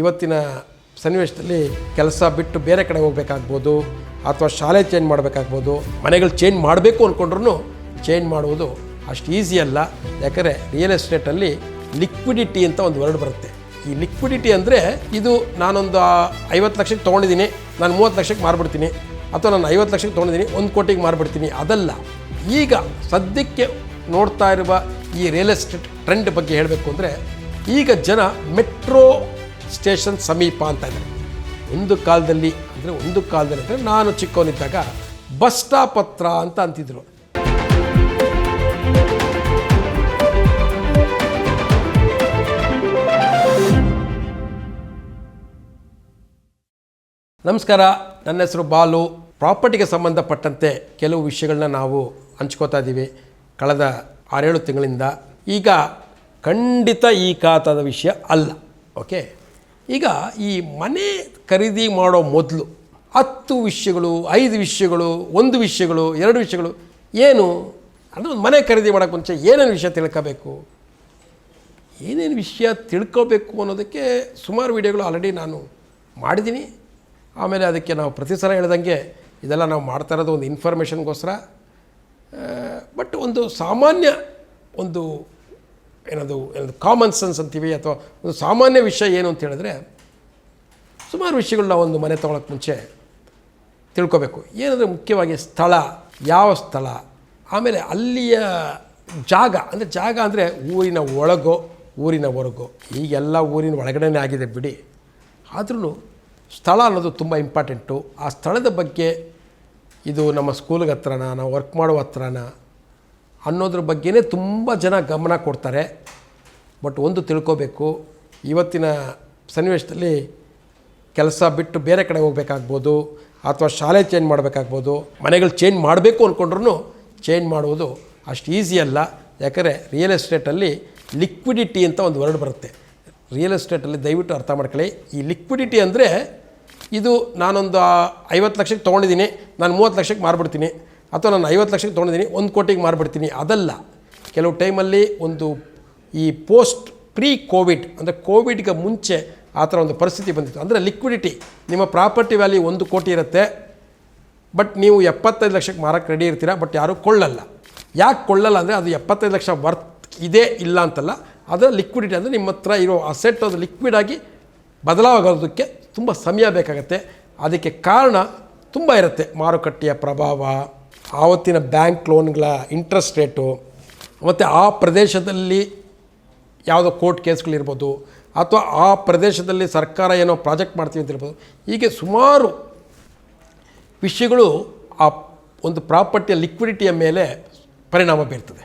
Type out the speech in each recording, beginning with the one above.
ಇವತ್ತಿನ ಸನ್ನಿವೇಶದಲ್ಲಿ ಕೆಲಸ ಬಿಟ್ಟು ಬೇರೆ ಕಡೆ ಹೋಗಬೇಕಾಗ್ಬೋದು ಅಥವಾ ಶಾಲೆ ಚೇಂಜ್ ಮಾಡಬೇಕಾಗ್ಬೋದು, ಮನೆಗಳು ಚೇಂಜ್ ಮಾಡಬೇಕು ಅಂದ್ಕೊಂಡ್ರೂ ಚೇಂಜ್ ಮಾಡುವುದು ಅಷ್ಟು ಈಸಿ ಅಲ್ಲ. ಯಾಕಂದರೆ ರಿಯಲ್ ಎಸ್ಟೇಟಲ್ಲಿ ಲಿಕ್ವಿಡಿಟಿ ಅಂತ ಒಂದು ವರ್ಡ್ ಬರುತ್ತೆ. ಈ ಲಿಕ್ವಿಡಿಟಿ ಅಂದರೆ ಇದು ನಾನೊಂದು ಐವತ್ತು ಲಕ್ಷಕ್ಕೆ ತೊಗೊಂಡಿದ್ದೀನಿ, ನಾನು ಮೂವತ್ತು ಲಕ್ಷಕ್ಕೆ ಮಾರ್ಬಿಡ್ತೀನಿ, ಅಥವಾ ನಾನು ಐವತ್ತು ಲಕ್ಷಕ್ಕೆ ತೊಗೊಂಡಿದ್ದೀನಿ, ಒಂದು ಕೋಟಿಗೆ ಮಾರ್ಬಿಡ್ತೀನಿ, ಅದಲ್ಲ. ಈಗ ಸದ್ಯಕ್ಕೆ ನೋಡ್ತಾ ಇರುವ ಈ ರಿಯಲ್ ಎಸ್ಟೇಟ್ ಟ್ರೆಂಡ್ ಬಗ್ಗೆ ಹೇಳಬೇಕು ಅಂದರೆ ಈಗ ಜನ ಮೆಟ್ರೋ ಸ್ಟೇಷನ್ ಸಮೀಪ ಅಂತ ಇದ್ದಾರೆ ಒಂದು ಕಾಲದಲ್ಲಿ ಅಂದರೆ ಒಂದು ಕಾಲದಲ್ಲಿ ಅಂದರೆ ನಾನು ಚಿಕ್ಕವನಿದ್ದಾಗ, ಬಸ್ ಸ್ಟಾಪ್ ಹತ್ರ ಅಂತ ಅಂತಿದ್ರು. ನಮಸ್ಕಾರ, ನನ್ನ ಹೆಸರು ಬಾಲು. ಪ್ರಾಪರ್ಟಿಗೆ ಸಂಬಂಧಪಟ್ಟಂತೆ ಕೆಲವು ವಿಷಯಗಳನ್ನ ನಾವು ಹಂಚ್ಕೋತಾ ಇದ್ದೀವಿ. ಕಳೆದ ಆರೇಳು ತಿಂಗಳಿಂದ. ಈಗ ಖಂಡಿತ ಈ ಖಾತಾದ ವಿಷಯ ಅಲ್ಲ. ಓಕೆ ಈಗ ಈ ಮನೆ ಖರೀದಿ ಮಾಡೋ ಮೊದಲು ಹತ್ತು ವಿಷಯಗಳು, ಐದು ವಿಷಯಗಳು, ಒಂದು ವಿಷಯಗಳು, ಎರಡು ವಿಷಯಗಳು ಏನು? ಅಂದರೆ ಒಂದು ಮನೆ ಖರೀದಿ ಮಾಡೋಕ್ಕೆ ಮುಂಚೆ ಏನೇನು ವಿಷಯ ತಿಳ್ಕೋಬೇಕು? ಏನೇನು ವಿಷಯ ತಿಳ್ಕೋಬೇಕು ಅನ್ನೋದಕ್ಕೆ ಸುಮಾರು ವಿಡಿಯೋಗಳು ಆಲ್ರೆಡಿ ನಾನು ಮಾಡಿದ್ದೀನಿ. ಆಮೇಲೆ ಅದಕ್ಕೆ ನಾವು ಪ್ರತಿ ಸಲ ಹೇಳ್ದಂಗೆ ಇದೆಲ್ಲ ನಾವು ಮಾಡ್ತಾ ಇರೋದು ಒಂದು ಇನ್ಫಾರ್ಮೇಷನ್ಗೋಸ್ಕರ ಬಟ್ ಒಂದು ಸಾಮಾನ್ಯ ಒಂದು ಏನದು ಏನದು ಕಾಮನ್ ಸೆನ್ಸ್ ಅಂತೀವಿ ಅಥವಾ ಒಂದು ಸಾಮಾನ್ಯ ವಿಷಯ ಏನು ಅಂತ ಹೇಳಿದ್ರೆ, ಸುಮಾರು ವಿಷಯಗಳನ್ನ ಒಂದು ಮನೆ ತೊಗೊಳಕ್ಕೆ ಮುಂಚೆ ತಿಳ್ಕೊಬೇಕು. ಏನಂದರೆ ಮುಖ್ಯವಾಗಿ ಸ್ಥಳ, ಯಾವ ಸ್ಥಳ, ಆಮೇಲೆ ಅಲ್ಲಿಯ ಜಾಗ, ಅಂದರೆ ಜಾಗ ಅಂದರೆ ಊರಿನ ಒಳಗೋ, ಊರಿನ ಹೊರಗೋ, ಈಗೆಲ್ಲ ಊರಿನ ಒಳಗಡೆನೇ ಆಗಿದೆ ಬಿಡಿ. ಆದ್ರೂ ಸ್ಥಳ ಅನ್ನೋದು ತುಂಬ ಇಂಪಾರ್ಟೆಂಟು ಆ ಸ್ಥಳದ ಬಗ್ಗೆ ಇದು ನಮ್ಮ ಸ್ಕೂಲ್ಗೆ ಹತ್ರನ, ನಾವು ವರ್ಕ್ ಮಾಡೋ ಹತ್ರನ ಅನ್ನೋದ್ರ ಬಗ್ಗೆನೇ ತುಂಬ ಜನ ಗಮನ ಕೊಡ್ತಾರೆ. ಬಟ್ ಒಂದು ತಿಳ್ಕೋಬೇಕು, ಇವತ್ತಿನ ಸನ್ನಿವೇಶದಲ್ಲಿ ಕೆಲಸ ಬಿಟ್ಟು ಬೇರೆ ಕಡೆ ಹೋಗಬೇಕಾಗ್ಬೋದು, ಅಥವಾ ಶಾಲೆ ಚೇಂಜ್ ಮಾಡಬೇಕಾಗ್ಬೋದು, ಮನೆಗಳು ಚೇಂಜ್ ಮಾಡಬೇಕು ಅಂದ್ಕೊಂಡ್ರೂ ಚೇಂಜ್ ಮಾಡುವುದು ಅಷ್ಟು ಈಸಿ ಅಲ್ಲ. ಯಾಕಂದರೆ ರಿಯಲ್ ಎಸ್ಟೇಟಲ್ಲಿ ಲಿಕ್ವಿಡಿಟಿ ಅಂತ ಒಂದು ವರ್ಡ್ ಬರುತ್ತೆ. ರಿಯಲ್ ಎಸ್ಟೇಟಲ್ಲಿ ದಯವಿಟ್ಟು ಅರ್ಥ ಮಾಡ್ಕೊಳ್ಳಿ. ಈ ಲಿಕ್ವಿಡಿಟಿ ಅಂದರೆ ಇದು ನಾನೊಂದು ಐವತ್ತು ಲಕ್ಷಕ್ಕೆ ತೊಗೊಂಡಿದ್ದೀನಿ, ನಾನು ಮೂವತ್ತು ಲಕ್ಷಕ್ಕೆ ಮಾರ್ಬಿಡ್ತೀನಿ. ಅಥವಾ ನಾನು ಐವತ್ತು ಲಕ್ಷಕ್ಕೆ ತೊಗೊಂಡಿದ್ದೀನಿ, ಒಂದು ಕೋಟಿಗೆ ಮಾರ್ಬಿಡ್ತೀನಿ. ಅದಲ್ಲ. ಕೆಲವು ಟೈಮಲ್ಲಿ ಒಂದು ಈ ಪೋಸ್ಟ್ ಪ್ರೀ ಕೋವಿಡ್ ಅಂದರೆ ಕೋವಿಡ್ಗೆ ಮುಂಚೆ ಆ ಥರ ಒಂದು ಪರಿಸ್ಥಿತಿ ಬಂದಿತ್ತು. ಅಂದರೆ ಲಿಕ್ವಿಡಿಟಿ. ನಿಮ್ಮ ಪ್ರಾಪರ್ಟಿ ವ್ಯಾಲ್ಯೂ ಒಂದು ಕೋಟಿ ಇರುತ್ತೆ, ಬಟ್ ನೀವು ಎಪ್ಪತ್ತೈದು ಲಕ್ಷಕ್ಕೆ ಮಾರಕ್ಕೆ ರೆಡಿ ಇರ್ತೀರ, ಬಟ್ ಯಾರೂ ಕೊಳ್ಳಲ್ಲ. ಯಾಕೆ ಕೊಳ್ಳಲ್ಲ ಅಂದರೆ ಅದು ಎಪ್ಪತ್ತೈದು ಲಕ್ಷ ವರ್ತ್ ಇದೆ, ಇಲ್ಲ ಅಂತಲ್ಲ. ಅದರ ಲಿಕ್ವಿಡಿಟಿ. ಅಂದರೆ ನಿಮ್ಮ ಹತ್ರ ಇರೋ ಅಸೆಟ್ ಅದು ಲಿಕ್ವಿಡ್ ಆಗಿ ಬದಲಾವಾಗೋದಕ್ಕೆ ತುಂಬ ಸಮಯ ಬೇಕಾಗುತ್ತೆ. ಅದಕ್ಕೆ ಕಾರಣ ತುಂಬ ಇರುತ್ತೆ ಮಾರುಕಟ್ಟೆಯ ಪ್ರಭಾವ. ಆವತ್ತಿನ ಬ್ಯಾಂಕ್ ಲೋನ್ಗಳ ಇಂಟ್ರೆಸ್ಟ್ ರೇಟು ಮತ್ತು ಆ ಪ್ರದೇಶದಲ್ಲಿ ಯಾವುದೋ ಕೋರ್ಟ್ ಕೇಸ್ಗಳಿರ್ಬೋದು, ಅಥವಾ ಆ ಪ್ರದೇಶದಲ್ಲಿ ಸರ್ಕಾರ ಏನೋ ಪ್ರಾಜೆಕ್ಟ್ ಮಾಡ್ತೀವಿ ಅಂತ ಇರ್ಬೋದು ಹೀಗೆ ಸುಮಾರು ವಿಷಯಗಳು ಆ ಒಂದು ಪ್ರಾಪರ್ಟಿಯ ಲಿಕ್ವಿಡಿಟಿಯ ಮೇಲೆ ಪರಿಣಾಮ ಬೀರ್ತದೆ.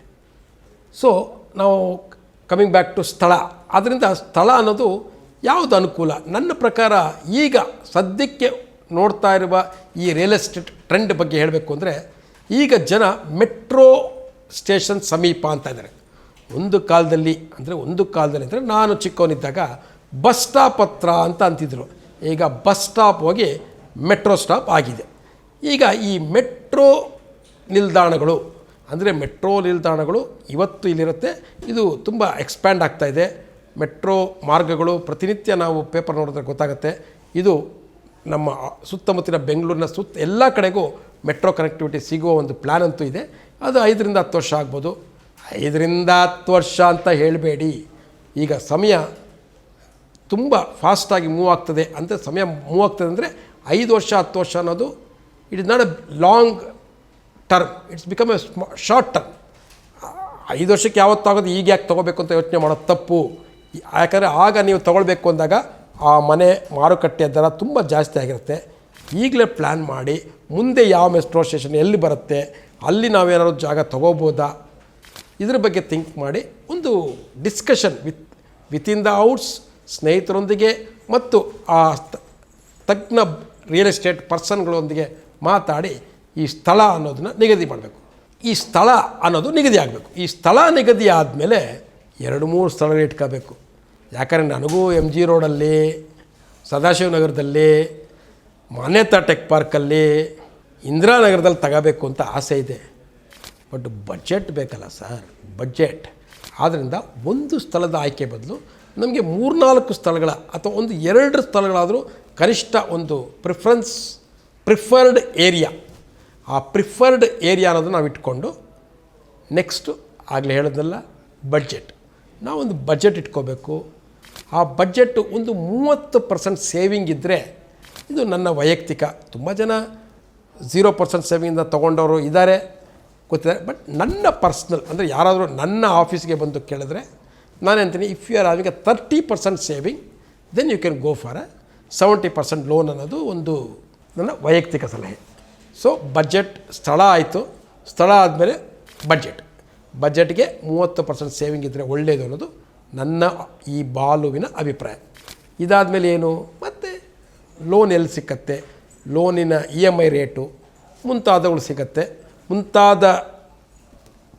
ಸೊ ನಾವು ಕಮಿಂಗ್ ಬ್ಯಾಕ್ ಟು ಸ್ಥಳ ಆದ್ದರಿಂದ ಸ್ಥಳ ಅನ್ನೋದು ಯಾವುದು ಅನುಕೂಲ? ನನ್ನ ಪ್ರಕಾರ ಈಗ ಸದ್ಯಕ್ಕೆ ನೋಡ್ತಾ ಇರುವ ಈ ರಿಯಲ್ ಎಸ್ಟೇಟ್ ಟ್ರೆಂಡ್ ಬಗ್ಗೆ ಹೇಳಬೇಕು ಅಂದರೆ ಈಗ ಜನ ಮೆಟ್ರೋ ಸ್ಟೇಷನ್ ಸಮೀಪ ಅಂತ ಇದ್ದಾರೆ. ಒಂದು ಕಾಲದಲ್ಲಿ ಅಂದರೆ ಒಂದು ಕಾಲದಲ್ಲಿ ಅಂದರೆ ನಾನು ಚಿಕ್ಕವನಿದ್ದಾಗ ಬಸ್ ಸ್ಟಾಪ್ ಹತ್ರ ಅಂತ ಅಂತಿದ್ದರು ಈಗ ಬಸ್ ಸ್ಟಾಪ್ ಹೋಗಿ ಮೆಟ್ರೋ ಸ್ಟಾಪ್ ಆಗಿದೆ. ಈಗ ಈ ಮೆಟ್ರೋ ನಿಲ್ದಾಣಗಳು ಅಂದರೆ ಮೆಟ್ರೋ ನಿಲ್ದಾಣಗಳು ಇವತ್ತು ಇಲ್ಲಿರುತ್ತೆ. ಇದು ತುಂಬ ಎಕ್ಸ್ಪ್ಯಾಂಡ್ ಆಗ್ತಾ ಇದೆ. ಮೆಟ್ರೋ ಮಾರ್ಗಗಳು ಪ್ರತಿನಿತ್ಯ ನಾವು ಪೇಪರ್ ನೋಡಿದ್ರೆ ಗೊತ್ತಾಗುತ್ತೆ. ಇದು ನಮ್ಮ ಸುತ್ತಮುತ್ತಲಿನ ಬೆಂಗಳೂರಿನ ಸುತ್ತ ಎಲ್ಲ ಕಡೆಗೂ ಮೆಟ್ರೋ ಕನೆಕ್ಟಿವಿಟಿ ಸಿಗುವ ಒಂದು ಪ್ಲ್ಯಾನ್ ಅಂತೂ ಇದೆ. ಅದು ಐದರಿಂದ ಹತ್ತು ವರ್ಷ ಆಗ್ಬೋದು. ಐದರಿಂದ ಹತ್ತು ವರ್ಷ ಅಂತ ಹೇಳಬೇಡಿ. ಈಗ ಸಮಯ ತುಂಬ ಫಾಸ್ಟಾಗಿ ಮೂವ್ ಆಗ್ತದೆ ಅಂದರೆ ಸಮಯ ಮೂವ್ ಆಗ್ತದೆ ಅಂದರೆ ಐದು ವರ್ಷ, ಹತ್ತು ವರ್ಷ ಅನ್ನೋದು it is not a long term it's become a small short term ಐದು ವರ್ಷಕ್ಕೆ ಯಾವತ್ತಾಗೋದು ಈಗ ಯಾಕೆ ತೊಗೋಬೇಕು ಅಂತ ಯೋಚನೆ ಮಾಡೋದು ತಪ್ಪು. ಯಾಕಂದರೆ ಆಗ ನೀವು ತೊಗೊಳ್ಬೇಕು ಅಂದಾಗ ಆ ಮನೆ ಮಾರುಕಟ್ಟೆಯ ದರ ತುಂಬ ಜಾಸ್ತಿ ಆಗಿರುತ್ತೆ. ಈಗಲೇ ಪ್ಲ್ಯಾನ್ ಮಾಡಿ ಮುಂದೆ ಯಾವ ಮೆಸ್ಟ್ರೋ ಸ್ಟೇಷನ್ ಎಲ್ಲಿ ಬರುತ್ತೆ, ಅಲ್ಲಿ ನಾವೇನಾದ್ರು ಜಾಗ ತೊಗೋಬೋದಾ? ಇದ್ರ ಬಗ್ಗೆ ಥಿಂಕ್ ಮಾಡಿ ಒಂದು discussion with within the outs ಸ್ನೇಹಿತರೊಂದಿಗೆ ಮತ್ತು ಆ ತಜ್ಞ ರಿಯಲ್ ಎಸ್ಟೇಟ್ ಪರ್ಸನ್ಗಳೊಂದಿಗೆ ಮಾತಾಡಿ ಈ ಸ್ಥಳ ಅನ್ನೋದನ್ನ ನಿಗದಿ ಮಾಡಬೇಕು. ಈ ಸ್ಥಳ ಅನ್ನೋದು ನಿಗದಿ ಆಗಬೇಕು. ಈ ಸ್ಥಳ ನಿಗದಿ ಆದಮೇಲೆ ಎರಡು ಮೂರು ಸ್ಥಳಗಳು ಇಟ್ಕೋಬೇಕು. ಯಾಕಂದರೆ ನನಗೂ ಎಂ ಜಿ ರೋಡಲ್ಲಿ ಸದಾಶಿವನಗರದಲ್ಲಿ, ಮಾನ್ಯತಾ ಟೆಕ್ ಪಾರ್ಕಲ್ಲಿ ಇಂದಿರಾನಗರದಲ್ಲಿ ತಗೋಬೇಕು ಅಂತ ಆಸೆ ಇದೆ. ಬಟ್ ಬಜೆಟ್ ಬೇಕಲ್ಲ ಸರ್, ಬಜೆಟ್. ಆದ್ದರಿಂದ ಒಂದು ಸ್ಥಳದ ಆಯ್ಕೆ ಬದಲು ನಮಗೆ ಮೂರ್ನಾಲ್ಕು ಸ್ಥಳಗಳ ಅಥವಾ ಒಂದು ಎರಡು ಸ್ಥಳಗಳಾದರೂ ಕನಿಷ್ಠ ಒಂದು ಪ್ರಿಫರೆನ್ಸ್ ಪ್ರಿಫರ್ಡ್ ಏರಿಯಾ ಆ ಪ್ರಿಫರ್ಡ್ ಏರಿಯಾ ಅನ್ನೋದು ನಾವು ಇಟ್ಕೊಂಡು ನೆಕ್ಸ್ಟು ಆಗಲೇ ಹೇಳೋದಲ್ಲ ಬಜೆಟ್ ನಾವೊಂದು ಬಜೆಟ್ ಇಟ್ಕೋಬೇಕು. ಆ ಬಜೆಟ್ ಒಂದು ಮೂವತ್ತು ಪರ್ಸೆಂಟ್ ಸೇವಿಂಗ್ ಇದ್ದರೆ ಇದು ನನ್ನ ವೈಯಕ್ತಿಕ. ತುಂಬ ಜನ ಝೀರೋ ಪರ್ಸೆಂಟ್ ಸೇವಿಂಗಿಂದ ತೊಗೊಂಡವರು ಇದ್ದಾರೆ ಗೊತ್ತಿದ್ದಾರೆ ಬಟ್ ನನ್ನ ಪರ್ಸ್ನಲ್ ಅಂದರೆ ಯಾರಾದರೂ ನನ್ನ ಆಫೀಸ್ಗೆ ಬಂದು ಕೇಳಿದ್ರೆ, ನಾನು ಅಂತೀನಿ if you are having a thirty percent saving then you can go for a seventy percent loan ಅನ್ನೋದು ಒಂದು ನನ್ನ ವೈಯಕ್ತಿಕ ಸಲಹೆ. ಸೊ ಬಜೆಟ್ ಸ್ಥಳ ಆಯಿತು. ಸ್ಥಳ ಆದಮೇಲೆ ಬಜೆಟ್ ಬಜೆಟ್ಗೆ ಮೂವತ್ತು ಪರ್ಸೆಂಟ್ ಸೇವಿಂಗ್ ಇದ್ದರೆ ಒಳ್ಳೆಯದು ಅನ್ನೋದು ನನ್ನ ಈ ಬಾಲುವಿನ ಅಭಿಪ್ರಾಯ. ಇದಾದಮೇಲೆ ಏನು? ಮತ್ತು ಲೋನ್ ಎಲ್ಲಿ ಸಿಕ್ಕತ್ತೆ? ಲೋನಿನ ಇ ಎಂ ಐ ರೇಟು ಮುಂತಾದವುಗಳು ಸಿಗತ್ತೆ. ಮುಂತಾದ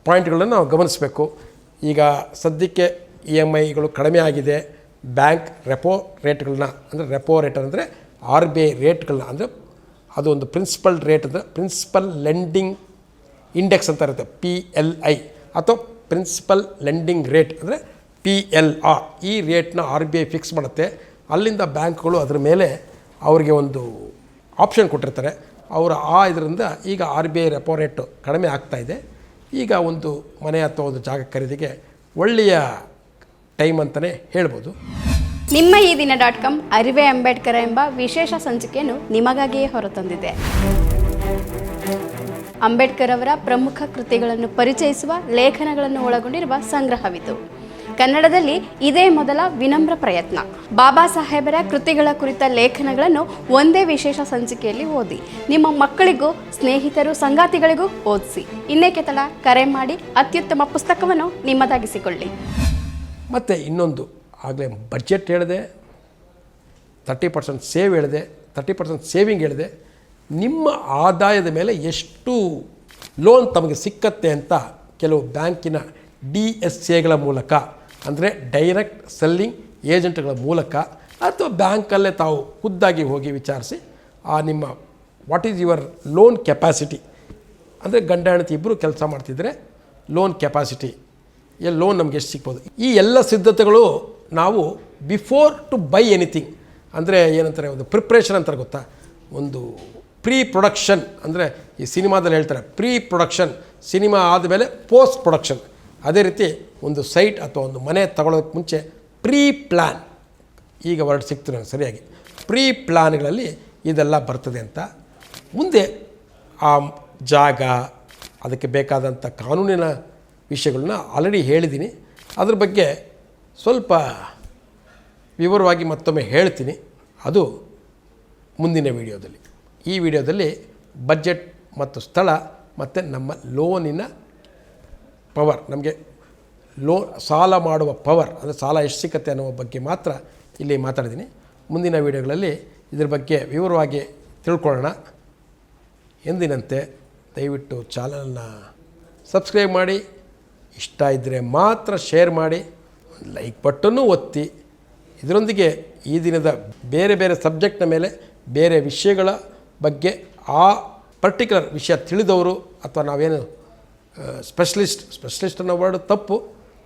ಪಾಯಿಂಟ್ಗಳನ್ನು ನಾವು ಗಮನಿಸಬೇಕು. ಈಗ ಸದ್ಯಕ್ಕೆ ಇ ಎಂ ಐಗಳು ಕಡಿಮೆ ಆಗಿದೆ. ಬ್ಯಾಂಕ್ ರೆಪೋ ರೇಟ್ಗಳನ್ನ ಅಂದರೆ ರೆಪೋ ರೇಟ್ ಅಂದರೆ ಆರ್ ಬಿ ಐ ರೇಟ್ಗಳನ್ನ ಅಂದರೆ ಅದು ಒಂದು ಪ್ರಿನ್ಸಿಪಲ್ ರೇಟ್ ಅಂದರೆ ಪ್ರಿನ್ಸಿಪಲ್ ಲೆಂಡಿಂಗ್ ಇಂಡೆಕ್ಸ್ ಅಂತ ಇರುತ್ತೆ. ಪಿ ಎಲ್ ಐ ಅಥವಾ ಪ್ರಿನ್ಸಿಪಲ್ ಲೆಂಡಿಂಗ್ ರೇಟ್ ಅಂದರೆ ಪಿ ಎಲ್ ಆ ಈ ರೇಟ್ನ ಆರ್ ಬಿ ಐ ಫಿಕ್ಸ್ ಮಾಡುತ್ತೆ. ಅಲ್ಲಿಂದ ಬ್ಯಾಂಕ್ಗಳು ಅದರ ಮೇಲೆ ಅವರಿಗೆ ಒಂದು ಆಪ್ಷನ್ ಕೊಟ್ಟಿರ್ತಾರೆ. ಅವರ ಆ ಇದರಿಂದ ಈಗ R B I repo rate ಕಡಿಮೆ ಆಗ್ತಾ ಇದೆ. ಈಗ ಒಂದು ಮನೆ ಅಥವಾ ಒಂದು ಜಾಗ ಖರೀದಿಗೆ ಒಳ್ಳೆಯ ಟೈಮ್ ಅಂತಲೇ ಹೇಳ್ಬೋದು. ನಿಮ್ಮ ಈ ದಿನ ಡಾಟ್ ಕಾಮ್ ಅರಿವೆ ಅಂಬೇಡ್ಕರ್ ಎಂಬ ವಿಶೇಷ ಸಂಚಿಕೆಯನ್ನು ನಿಮಗಾಗಿಯೇ ಹೊರತಂದಿದೆ. ಅಂಬೇಡ್ಕರ್ ಅವರ ಪ್ರಮುಖ ಕೃತಿಗಳನ್ನು ಪರಿಚಯಿಸುವ ಲೇಖನಗಳನ್ನು ಒಳಗೊಂಡಿರುವ ಸಂಗ್ರಹವಿದು. ಕನ್ನಡದಲ್ಲಿ ಇದೇ ಮೊದಲ ವಿನಮ್ರ ಪ್ರಯತ್ನ. ಬಾಬಾ ಸಾಹೇಬರ ಕೃತಿಗಳ ಕುರಿತ ಲೇಖನಗಳನ್ನು ಒಂದೇ ವಿಶೇಷ ಸಂಚಿಕೆಯಲ್ಲಿ ಓದಿ. ನಿಮ್ಮ ಮಕ್ಕಳಿಗೂ, ಸ್ನೇಹಿತರು, ಸಂಗಾತಿಗಳಿಗೂ ಓದಿಸಿ. ಇನ್ನೇಕೆ ತಡ? ಕರೆ ಮಾಡಿ ಅತ್ಯುತ್ತಮ ಪುಸ್ತಕವನ್ನು ನಿಮ್ಮದಾಗಿಸಿಕೊಳ್ಳಿ. ಮತ್ತು ಇನ್ನೊಂದು. ಆಗಲೇ ಬಜೆಟ್ ಹೇಳಿದೆ ತರ್ಟಿ ಪರ್ಸೆಂಟ್ ಸೇವ್ ಹೇಳಿದೆ ತರ್ಟಿ ಪರ್ಸೆಂಟ್ ಸೇವಿಂಗ್ ಹೇಳಿದೆ. ನಿಮ್ಮ ಆದಾಯದ ಮೇಲೆ ಎಷ್ಟು ಲೋನ್ ತಮಗೆ ಸಿಕ್ಕತ್ತೆ ಅಂತ ಕೆಲವು ಬ್ಯಾಂಕಿನ ಡಿ ಎಸ್ ಎಗಳ ಮೂಲಕ ಅಂದರೆ ಡೈರೆಕ್ಟ್ ಸೆಲ್ಲಿಂಗ್ ಏಜೆಂಟ್ಗಳ ಮೂಲಕ ಅಥವಾ ಬ್ಯಾಂಕಲ್ಲೇ ತಾವು ಖುದ್ದಾಗಿ ಹೋಗಿ ವಿಚಾರಿಸಿ, ಆ ನಿಮ್ಮ what is your loan capacity ಅಂದರೆ ಗಂಡ ಹೆಂಡತಿ ಇಬ್ಬರು ಕೆಲಸ ಮಾಡ್ತಿದ್ರೆ ಲೋನ್ ಕೆಪಾಸಿಟಿ ಎಲ್ಲಿ ಲೋನ್ ನಮ್ಗೆ ಎಷ್ಟು ಸಿಗ್ಬೋದು? ಈ ಎಲ್ಲ ಸಿದ್ಧತೆಗಳು ನಾವು ಬಿಫೋರ್ ಟು ಬೈ ಎನಿಥಿಂಗ್ ಅಂದರೆ ಏನಂತಾರೆ, ಒಂದು ಪ್ರಿಪ್ರೇಷನ್ ಅಂತಾರೆ ಗೊತ್ತಾ? ಒಂದು ಪ್ರೀ ಪ್ರೊಡಕ್ಷನ್ ಅಂದರೆ ಈ ಸಿನಿಮಾದಲ್ಲಿ ಹೇಳ್ತಾರೆ ಪ್ರೀ ಪ್ರೊಡಕ್ಷನ್ ಸಿನಿಮಾ ಆದಮೇಲೆ ಪೋಸ್ಟ್ ಪ್ರೊಡಕ್ಷನ್ ಅದೇ ರೀತಿ ಒಂದು ಸೈಟ್ ಅಥವಾ ಒಂದು ಮನೆ ತಗೊಳ್ಳೋದಕ್ಕೆ ಮುಂಚೆ ಪ್ರೀ ಪ್ಲ್ಯಾನ್ ಈಗ ವರ್ಡ್ ಸಿಕ್ತು ನಾನು ಸರಿಯಾಗಿ. ಪ್ರೀ ಪ್ಲ್ಯಾನ್ಗಳಲ್ಲಿ ಇದೆಲ್ಲ ಬರ್ತದೆ ಅಂತ. ಮುಂದೆ ಆ ಜಾಗ, ಅದಕ್ಕೆ ಬೇಕಾದಂಥ ಕಾನೂನಿನ ವಿಷಯಗಳನ್ನ ಆಲ್ರೆಡಿ ಹೇಳಿದ್ದೀನಿ. ಅದ್ರ ಬಗ್ಗೆ ಸ್ವಲ್ಪ ವಿವರವಾಗಿ ಮತ್ತೊಮ್ಮೆ ಹೇಳ್ತೀನಿ. ಅದು ಮುಂದಿನ ವಿಡಿಯೋದಲ್ಲಿ. ಈ ವಿಡಿಯೋದಲ್ಲಿ ಬಜೆಟ್ ಮತ್ತು ಸ್ಥಳ ಮತ್ತು ನಮ್ಮ ಲೋನಿನ ಪವರ್ ನಮಗೆ ಲೋ, ಸಾಲ ಮಾಡುವ ಪವರ್ ಅಂದರೆ ಸಾಲ ಎಷ್ಟು ಸಿಕ್ಕತ್ತೆ ಅನ್ನುವ ಬಗ್ಗೆ ಮಾತ್ರ ಇಲ್ಲಿ ಮಾತಾಡಿದ್ದೀನಿ. ಮುಂದಿನ ವಿಡಿಯೋಗಳಲ್ಲಿ ಇದ್ರ ಬಗ್ಗೆ ವಿವರವಾಗಿ ತಿಳ್ಕೊಳ್ಳೋಣ. ಎಂದಿನಂತೆ ದಯವಿಟ್ಟು ಚಾನಲ್ನ ಸಬ್ಸ್ಕ್ರೈಬ್ ಮಾಡಿ, ಇಷ್ಟ ಇದ್ದರೆ ಮಾತ್ರ ಶೇರ್ ಮಾಡಿ ಲೈಕ್ ಬಟನ್ನು ಒತ್ತಿ. ಇದರೊಂದಿಗೆ ಈ ದಿನದ ಬೇರೆ ಬೇರೆ ಸಬ್ಜೆಕ್ಟ್ನ ಮೇಲೆ ಬೇರೆ ವಿಷಯಗಳ ಬಗ್ಗೆ ಆ ಪರ್ಟಿಕ್ಯುಲರ್ ವಿಷಯ ತಿಳಿದವರು ಅಥವಾ ನಾವೇನು ಸ್ಪೆಷಲಿಸ್ಟ್ ಸ್ಪೆಷಲಿಸ್ಟ್ ಅನ್ನೋ ವರ್ಡ್ ತಪ್ಪು.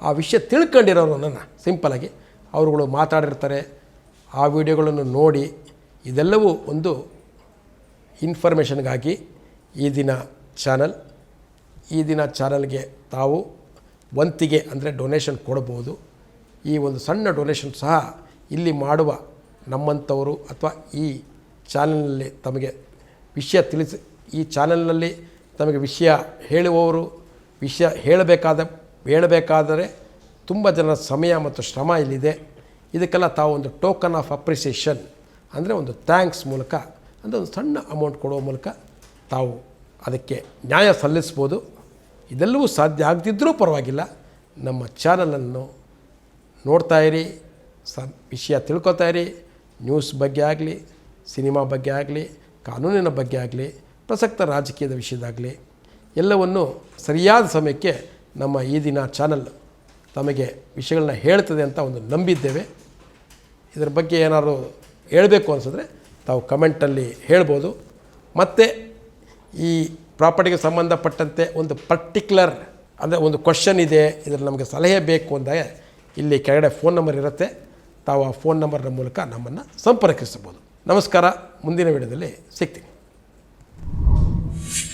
ಆ ವಿಷಯ ತಿಳ್ಕೊಂಡಿರೋರು ನನ್ನ ಸಿಂಪಲಾಗಿ ಅವರುಗಳು ಮಾತಾಡಿರ್ತಾರೆ. ಆ ವಿಡಿಯೋಗಳನ್ನು ನೋಡಿ, ಇದೆಲ್ಲವೂ ಒಂದು ಇನ್ಫಾರ್ಮೇಷನ್ಗಾಗಿ ಈ ದಿನ ಚಾನಲ್ ಈ ದಿನ ಚಾನಲ್ಗೆ ತಾವು ವಂತಿಗೆ ಅಂದರೆ ಡೊನೇಷನ್ ಕೊಡ್ಬೋದು ಈ ಒಂದು ಸಣ್ಣ ಡೊನೇಷನ್ ಸಹ ಇಲ್ಲಿ ಮಾಡುವ ನಮ್ಮಂಥವರು ಅಥವಾ ಈ ಚಾನಲ್ನಲ್ಲಿ ತಮಗೆ ವಿಷಯ ತಿಳಿಸಿ, ಈ ಚಾನಲ್ನಲ್ಲಿ ತಮಗೆ ವಿಷಯ ಹೇಳುವವರು, ವಿಷಯ ಹೇಳಬೇಕಾದ, ಹೇಳಬೇಕಾದರೆ ತುಂಬ ಜನರ ಸಮಯ ಮತ್ತು ಶ್ರಮ ಇಲ್ಲಿದೆ. ಇದಕ್ಕೆಲ್ಲ ತಾವು ಒಂದು ಟೋಕನ್ ಆಫ್ ಅಪ್ರಿಸಿಯೇಷನ್ ಅಂದರೆ ಒಂದು ಥ್ಯಾಂಕ್ಸ್ ಮೂಲಕ, ಅಂದರೆ ಒಂದು ಸಣ್ಣ ಅಮೌಂಟ್ ಕೊಡುವ ಮೂಲಕ ತಾವು ಅದಕ್ಕೆ ನ್ಯಾಯ ಸಲ್ಲಿಸ್ಬೋದು. ಇದೆಲ್ಲವೂ ಸಾಧ್ಯ ಆಗದಿದ್ದರೂ ಪರವಾಗಿಲ್ಲ. ನಮ್ಮ ಚಾನಲನ್ನು ನೋಡ್ತಾ ಇರಿ, ಸ, ವಿಷಯ ತಿಳ್ಕೊತಾ ಇರಿ, ನ್ಯೂಸ್ ಬಗ್ಗೆ ಆಗಲಿ, ಸಿನಿಮಾ ಬಗ್ಗೆ ಆಗಲಿ, ಕಾನೂನಿನ ಬಗ್ಗೆ ಆಗಲಿ ಪ್ರಸಕ್ತ ರಾಜಕೀಯದ ವಿಷಯದಾಗಲಿ, ಎಲ್ಲವನ್ನು ಸರಿಯಾದ ಸಮಯಕ್ಕೆ ನಮ್ಮ ಈ ದಿನ ಚಾನಲ್ ತಮಗೆ ವಿಷಯಗಳನ್ನ ಹೇಳ್ತದೆ ಅಂತ ಒಂದು ನಂಬಿದ್ದೇವೆ. ಇದರ ಬಗ್ಗೆ ಏನಾದರೂ ಹೇಳಬೇಕು ಅನಿಸಿದ್ರೆ ತಾವು ಕಮೆಂಟಲ್ಲಿ ಹೇಳ್ಬೋದು. ಮತ್ತು ಈ ಪ್ರಾಪರ್ಟಿಗೆ ಸಂಬಂಧಪಟ್ಟಂತೆ ಒಂದು ಪರ್ಟಿಕ್ಯುಲರ್ ಅಂದರೆ ಒಂದು ಕ್ವಶನ್ ಇದೆ, ಇದರಲ್ಲಿ ನಮಗೆ ಸಲಹೆ ಬೇಕು ಅಂದಾಗ ಇಲ್ಲಿ ಕೆಳಗಡೆ ಫೋನ್ ನಂಬರ್ ಇರುತ್ತೆ. ತಾವು ಆ ಫೋನ್ ನಂಬರ್ನ ಮೂಲಕ ನಮ್ಮನ್ನು ಸಂಪರ್ಕಿಸಬಹುದು. ನಮಸ್ಕಾರ, ಮುಂದಿನ ವಿಡಿಯೋದಲ್ಲಿ ಸಿಗ್ತೀನಿ.